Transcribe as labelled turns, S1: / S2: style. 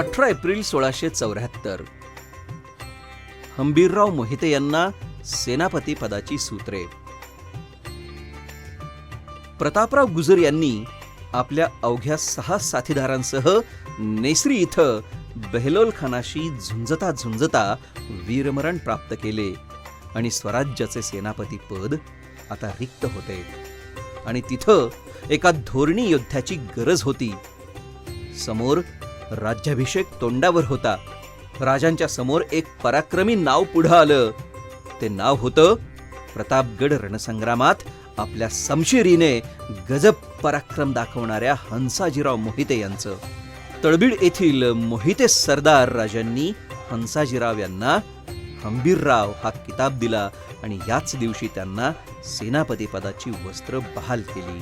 S1: अठरा एप्रिल सोळाशे चौऱ्याहत्तर. हंबीरराव मोहिते यांना सेनापती पदाची सूत्रे. प्रतापराव गुजर यांनी आपल्या अवघ्या सहा साथीदारांसह नेसरी इथं बेहलोल खानाशी झुंजता झुंजता वीरमरण प्राप्त केले आणि स्वराज्याचे सेनापती पद आता रिक्त होते. आणि तिथं एका धोरणी योद्ध्याची गरज होती. समोर राज्याभिषेक तोंडावर होता. राजांच्या समोर एक पराक्रमी नाव पुढं आलं. ते नाव होतं प्रतापगड रणसंग्रामात आपल्या समशिरीने गजब पराक्रम दाखवणाऱ्या हंसाजीराव मोहिते यांचं. तळबीड येथील मोहिते सरदार राजांनी हंसाजीराव यांना हंबीरराव हा किताब दिला आणि याच दिवशी त्यांना सेनापती पदाची वस्त्र बहाल केली.